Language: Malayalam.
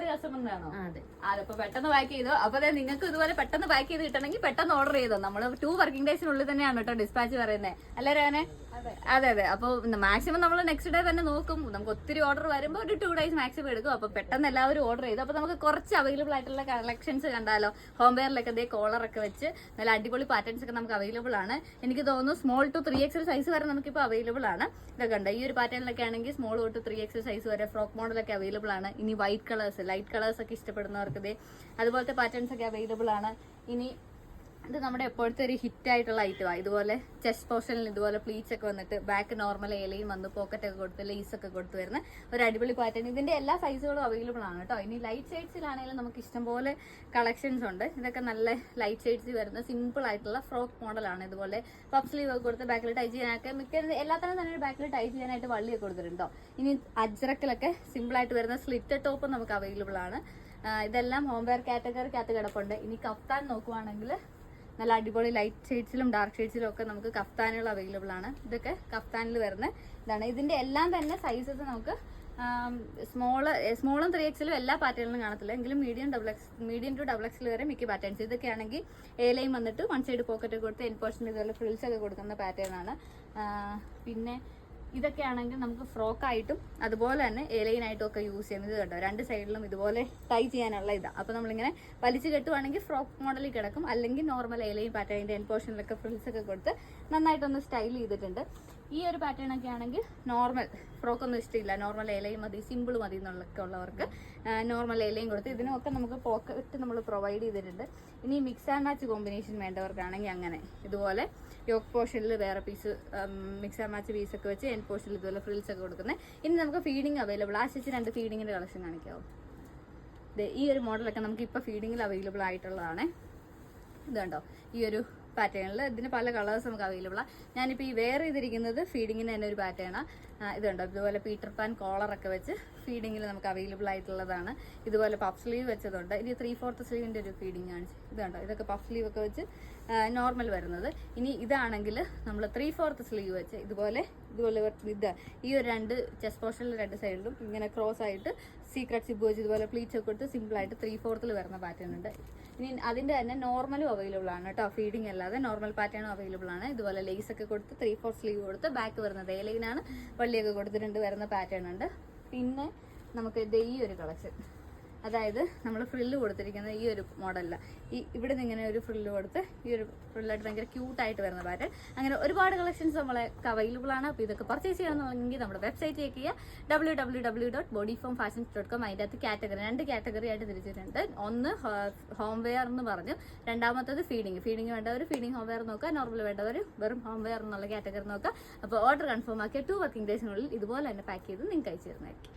ഒരു കസ്റ്റമറിനാണോ അതെ. അതിപ്പോ പെട്ടെന്ന് പാക്ക് ചെയ്തോ? അപ്പൊ നിങ്ങൾക്ക് ഇതുപോലെ പെട്ടെന്ന് പാക്ക് ചെയ്ത് കിട്ടണമെങ്കിൽ പെട്ടെന്ന് ഓർഡർ ചെയ്തോ. നമ്മൾ ടു വർക്കിംഗ് ഡേയ്സിനുള്ളിൽ തന്നെയാണ് കേട്ടോ ഡിസ്പാച്ച് പറയുന്നത് അല്ലേ രേനെ അതെ അതെ അപ്പൊ മാക്സിമം നമ്മൾ നെക്സ്റ്റ് ഡേ തന്നെ നോക്കും. നമുക്ക് ഒത്തിരി ഓർഡർ വരുമ്പോൾ ഒരു ടു ഡേയ്സ് മാക്സിമം എടുക്കും. അപ്പൊ പെട്ടെന്ന് എല്ലാവരും ഓർഡർ ചെയ്തു. അപ്പൊ നമുക്ക് കുറച്ച് അവൈലബിൾ ആയിട്ടുള്ള കളക്ഷൻസ് കണ്ടാലോ? ഹോം വെയറിലൊക്കെ ഇതേ കോളർ ഒക്കെ വെച്ച് നല്ല അടിപൊളി പാറ്റേൺസ് ഒക്കെ നമുക്ക് അവൈലബിൾ ആണ്. എനിക്ക് തോന്നുന്നു small to three XL size വരെ നമുക്ക് ഇപ്പോൾ അവൈലബിൾ ആണ്. ഇതൊക്കെ ഉണ്ട് ഈ ഒരു പാറ്റേണിലൊക്കെ ആണെങ്കിൽ small to three XL size വരെ ഫ്രോക്ക് മോഡലൊക്കെ അവൈലബിൾ ആണ്. ഇനി വൈറ്റ് കളേഴ്സ് ലൈറ്റ് കളേഴ്സ് ഒക്കെ ഇഷ്ടപ്പെടുന്നവർക്ക് ഇതേ അതുപോലത്തെ പാറ്റേൺസ് ഒക്കെ അവൈലബിൾ ആണ്. ഇനി ഇത് നമ്മുടെ എപ്പോഴത്തെ ഒരു ഹിറ്റ് ആയിട്ടുള്ള ഐറ്റമാണ് ഇതുപോലെ ചെസ്റ്റ് പോർഷനിൽ ഇതുപോലെ പ്ലീറ്റ്സ് ഒക്കെ വന്നിട്ട് ബാക്ക് നോർമൽ ഏലയും വന്ന് പോക്കറ്റ് ഒക്കെ കൊടുത്ത് ലേസ് ഒക്കെ കൊടുത്തു വരുന്ന ഒരു അടിപൊളി പാറ്റേൺ ഇതിന്റെ എല്ലാ സൈസുകളും അവൈലബിൾ ആണ് കേട്ടോ. ഇനി ലൈറ്റ് ഷെയ്ഡ്സിലാണെങ്കിലും നമുക്ക് ഇഷ്ടംപോലെ കളക്ഷൻസ് ഉണ്ട്. ഇതൊക്കെ നല്ല ലൈറ്റ് ഷെയ്ഡ്സ് വരുന്ന സിമ്പിൾ ആയിട്ടുള്ള ഫ്രോക്ക് മോഡലാണ് ഇതുപോലെ പപ്പ് സ്ലീവ് ഒക്കെ കൊടുത്ത് ബാക്കിൽ ടൈ ചെയ്യാനൊക്കെ മിക്ക എല്ലാത്തരം തന്നെ ബാക്കിൽ ടൈ ചെയ്യാനായിട്ട് വള്ളിയൊക്കെ കൊടുത്തിട്ടുണ്ടോ ഇനി അജ്രക്കിലൊക്കെ സിമ്പിൾ ആയിട്ട് വരുന്ന സ്ലിറ്റ് ടോപ്പ് നമുക്ക് അവൈലബിൾ ആണ്. ഇതെല്ലാം ഹോംവെയർ കാറ്റഗറിക്കകത്ത് കിടപ്പുണ്ട്. ഇനി കഫ്താൻ നോക്കുവാണെങ്കിൽ നല്ല അടിപൊളി ലൈറ്റ് ഷെയ്ഡ്സിലും ഡാർക്ക് ഷെയ്ഡ്സിലും ഒക്കെ നമുക്ക് കഫ്താനുകൾ അവൈലബിൾ ആണ്. ഇതൊക്കെ കഫ്താനിൽ വരുന്ന ഇതാണ്. ഇതിന്റെ എല്ലാം തന്നെ സൈസസ് നമുക്ക് സ്മോൾ സ്മോളും ത്രീ എക്സിലും എല്ലാ പാറ്റേണിലും കാണത്തില്ല. എങ്കിലും medium double X medium to double എക്സിൽ വരെ മിക്ക പാറ്റേൺസ് ഇതൊക്കെ ആണെങ്കിൽ ഏലയും വന്നിട്ട് വൺ സൈഡ് പോക്കറ്റ് കൊടുത്ത് എൻ പോർഷൻ ഇതുപോലെ ഫ്രിൽസ് ഒക്കെ കൊടുക്കുന്ന പാറ്റേൺ ആണ്. പിന്നെ ഇതൊക്കെ ആണെങ്കിൽ നമുക്ക് ഫ്രോക്ക് ആയിട്ടും അതുപോലെ തന്നെ ഏലയിനായിട്ടും ഒക്കെ യൂസ് ചെയ്യുന്നത് കേട്ടോ. രണ്ട് സൈഡിലും ഇതുപോലെ ടൈ ചെയ്യാനുള്ള ഇതാണ് അപ്പോൾ നമ്മളിങ്ങനെ വലിച്ചു കെട്ടുവാണെങ്കിൽ ഫ്രോക്ക് മോഡലിൽ കിടക്കും. അല്ലെങ്കിൽ നോർമൽ ഏലയും പാറ്റേണിന്റെ എൻ പോർഷനിലൊക്കെ ഫ്രിൽസ് ഒക്കെ കൊടുത്ത് നന്നായിട്ടൊന്ന് സ്റ്റൈൽ ചെയ്തിട്ടുണ്ട്. ഈ ഒരു പാറ്റേൺ ഒക്കെ ആണെങ്കിൽ നോർമൽ ഫ്രോക്ക് ഒന്നും ഇഷ്ടമില്ല. നോർമൽ ഏലയും മതി സിമ്പിൾ മതി എന്നുള്ളൊക്കെ ഉള്ളവർക്ക് നോർമൽ ഏലയും കൊടുത്ത് ഇതിനൊക്കെ നമുക്ക് പോക്കറ്റ് നമ്മൾ പ്രൊവൈഡ് ചെയ്തിട്ടുണ്ട്. ഇനി മിക്സ് ആൻഡ് മാച്ച് കോമ്പിനേഷൻ വേണ്ടവർക്കാണെങ്കിൽ അങ്ങനെ. ഇതുപോലെ യോക്ക് പോർഷനിൽ വേറെ പീസ് മിക്സ് ആൻഡ് മാച്ച് പീസൊക്കെ വെച്ച് എൻ പോർഷനിൽ ഇതുപോലെ ഫ്രിൽസ് ഒക്കെ കൊടുക്കുന്നത് ഇനി നമുക്ക് ഫീഡിങ് അവൈലബിൾ ആ ചേച്ചി രണ്ട് ഫീഡിങ്ങിന്റെ കളക്ഷൻ കാണിക്കാവും? ഈ ഒരു മോഡലൊക്കെ നമുക്ക് ഇപ്പോൾ ഫീഡിങ്ങിൽ അവൈലബിൾ ആയിട്ടുള്ളതാണ്. ഇത് കണ്ടോ? ഈ ഒരു പാറ്റേണിൽ ഇതിന് പല കളേഴ്സ് നമുക്ക് അവൈലബിൾ ആണ് ഞാനിപ്പോൾ ഈ വെയർ ചെയ്തിരിക്കുന്നത് ഫീഡിങ്ങിന് തന്നെ ഒരു പാറ്റേണാണ് ഇതുണ്ട്? ഇതുപോലെ പീറ്റർ പാൻ കോളറൊക്കെ വെച്ച് ഫീഡിങ്ങിൽ നമുക്ക് അവൈലബിൾ ആയിട്ടുള്ളതാണ്. ഇതുപോലെ പഫ് സ്ലീവ് വെച്ചതുണ്ട്. ഇനി ത്രീ ഫോർത്ത് സ്ലീവിന്റെ ഒരു ഫീഡിങ് ആണ്. ഇതുണ്ട്? ഇതൊക്കെ പഫ് സ്ലീവ് ഒക്കെ വെച്ച് നോർമൽ വരുന്നത്. ഇനി ഇതാണെങ്കിൽ നമ്മൾ ത്രീ ഫോർത്ത് സ്ലീവ് വെച്ച് ഇതുപോലെ ഇതുപോലെ ഇത് ഈ ഒരു രണ്ട് ചെസ്റ്റ് പോർഷനിൽ രണ്ട് സൈഡിലും ഇങ്ങനെ ക്രോസ് ആയിട്ട് സീക്രട്ട് സിബ് വെച്ച് ഇതുപോലെ പ്ലീറ്റ്സ് ഒക്കെ കൊടുത്ത് സിമ്പിളായിട്ട് ത്രീ ഫോർത്തിൽ വരുന്ന പാറ്റേൺ ഉണ്ട്. ഇനി അതിന്റെ തന്നെ നോർമലും അവൈലബിൾ ആണ് കേട്ടോ. ഫീഡിങ് അല്ലാതെ നോർമൽ പാറ്റേണും അവൈലബിൾ ആണ്. ഇതുപോലെ ലേസ് ഒക്കെ കൊടുത്ത് ത്രീ ഫോർ സ്ലീവ് കൊടുത്ത് ബാക്ക് വരുന്നത്. ഏലയിനാണ് വള്ളിയൊക്കെ കൊടുത്തിട്ടുണ്ട് വരുന്ന പാറ്റേൺ ഉണ്ട്. പിന്നെ നമുക്ക് ഈ ഒരു കളക്ഷൻ അതായത് നമ്മൾ ഫ്രില്ല് കൊടുത്തിരിക്കുന്നത് ഈ ഒരു മോഡലല്ല ഈ ഇവിടെ നിന്ന് ഇങ്ങനെ ഒരു ഫ്രില്ല് കൊടുത്ത് ഈ ഒരു ഫ്രില്ലായിട്ട് ഭയങ്കര ക്യൂട്ടായിട്ട് വരുന്ന പാറ്റേൺ അങ്ങനെ ഒരുപാട് കളക്ഷൻസ് നമ്മളെ അവൈലബിൾ ആണ്. അപ്പോൾ ഇതൊക്കെ പർച്ചേസ് ചെയ്യണമെന്നുണ്ടെങ്കിൽ നമ്മുടെ വെബ്സൈറ്റ് ചെക്ക് ചെയ്യുക W W W dot body form fashion dot com അതിന്റെ അകത്ത് കാറ്റഗറി രണ്ട് കാറ്റഗറി ആയിട്ട് തിരിച്ചിട്ടുണ്ട്. ഒന്ന് ഹോം വെയർ എന്ന് പറഞ്ഞു. രണ്ടാമത്തത് ഫീഡിങ് ഫീഡിങ് വേണ്ടവർ ഫീഡിങ് ഹോം വെയർ നോക്കുക. നോർമൽ വേണ്ടവർ വെറും ഹോം വെയർ എന്നുള്ള കാറ്റഗറി നോക്കുക. അപ്പോൾ ഓർഡർ കൺഫേം ആക്കിയ ടു വർക്കിംഗ് ഡേയ്സിനുള്ളിൽ ഇതുപോലെ തന്നെ പാക്ക് ചെയ്ത് നിങ്ങൾക്ക് അയച്ചു തരുന്നതായിരിക്കും.